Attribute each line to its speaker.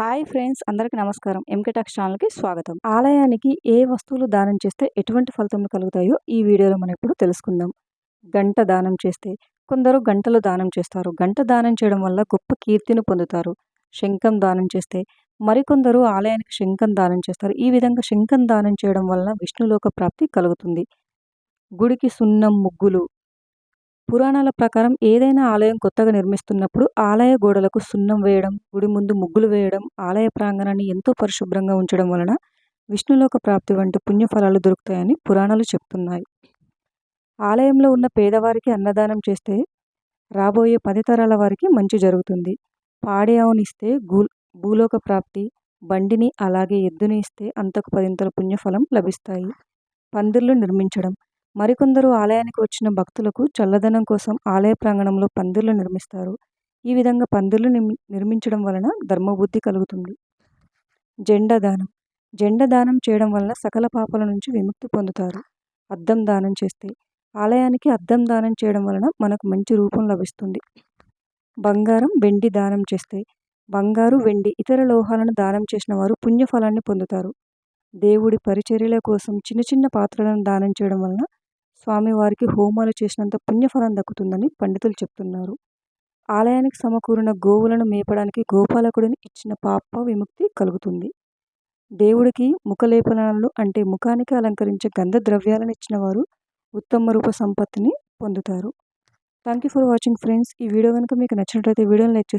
Speaker 1: Hi friends అందరికీ నమస్కారం. ఎంకటాక్స్ ఛానల్కి స్వాగతం. ఆలయానికి ఏ వస్తువులు దానం చేస్తే ఎటువంటి ఫలితములు కలుగుతాయో ఈ వీడియోలో మనం ఇప్పుడు తెలుసుకుందాం. గంట దానం చేస్తే కొందరు గంటలు దానం చేస్తారు. గంట దానం చేయడం వల్ల గొప్ప కీర్తిని పొందుతారు. శంఖం దానం చేస్తే మరికొందరు ఆలయానికి శంఖం దానం చేస్తారు. ఈ విధంగా శంఖం దానం చేయడం వల్ల విష్ణులోక ప్రాప్తి కలుగుతుంది. గుడికి సున్నం ముగ్గులు పురాణాల ప్రకారం ఏదైనా ఆలయం కొత్తగా నిర్మిస్తున్నప్పుడు ఆలయ గోడలకు సున్నం వేయడం గుడి ముందు ముగ్గులు వేయడం ఆలయ ప్రాంగణాన్ని ఎంతో పరిశుభ్రంగా ఉంచడం వలన విష్ణులోక ప్రాప్తి వంటి పుణ్యఫలాలు దొరుకుతాయని పురాణాలు చెప్తున్నాయి. ఆలయంలో ఉన్న పేదవారికి అన్నదానం చేస్తే రాబోయే పది తరాల వారికి మంచి జరుగుతుంది. పాడి ఆవునిస్తే గూ భూలోక ప్రాప్తి బండిని అలాగే ఎద్దుని ఇస్తే అంతకు పదింతల పుణ్యఫలం లభిస్తాయి. పందిర్లు నిర్మించడం మరికొందరు ఆలయానికి వచ్చిన భక్తులకు చల్లదనం కోసం ఆలయ ప్రాంగణంలో పందిర్లు నిర్మిస్తారు. ఈ విధంగా పందిర్లు నిర్మించడం వలన ధర్మబుద్ధి కలుగుతుంది. జెండా దానం. జెండా దానం చేయడం వలన సకల పాపల నుంచి విముక్తి పొందుతారు. అద్దం దానం చేస్తే. ఆలయానికి అద్దం దానం చేయడం వలన మనకు మంచి రూపం లభిస్తుంది. బంగారం వెండి దానం చేస్తే. బంగారు వెండి ఇతర లోహాలను దానం చేసిన వారు పుణ్యఫలాన్ని పొందుతారు. దేవుడి పరిచర్యల కోసం చిన్న చిన్న పాత్రలను దానం చేయడం వలన స్వామివారికి హోమాలు చేసినంత పుణ్యఫలం దక్కుతుందని పండితులు చెప్తున్నారు. ఆలయానికి సమకూరిన గోవులను మేపడానికి గోపాలకుడిని ఇచ్చిన పాప విముక్తి కలుగుతుంది. దేవుడికి ముఖలేపనాలు అంటే ముఖానికి అలంకరించే గంధ ద్రవ్యాలను ఇచ్చిన వారు ఉత్తమ రూప సంపత్తిని పొందుతారు. Thank you for watching friends ఈ వీడియో కనుక మీకు నచ్చినట్లయితే వీడియోని లైక్ చేసి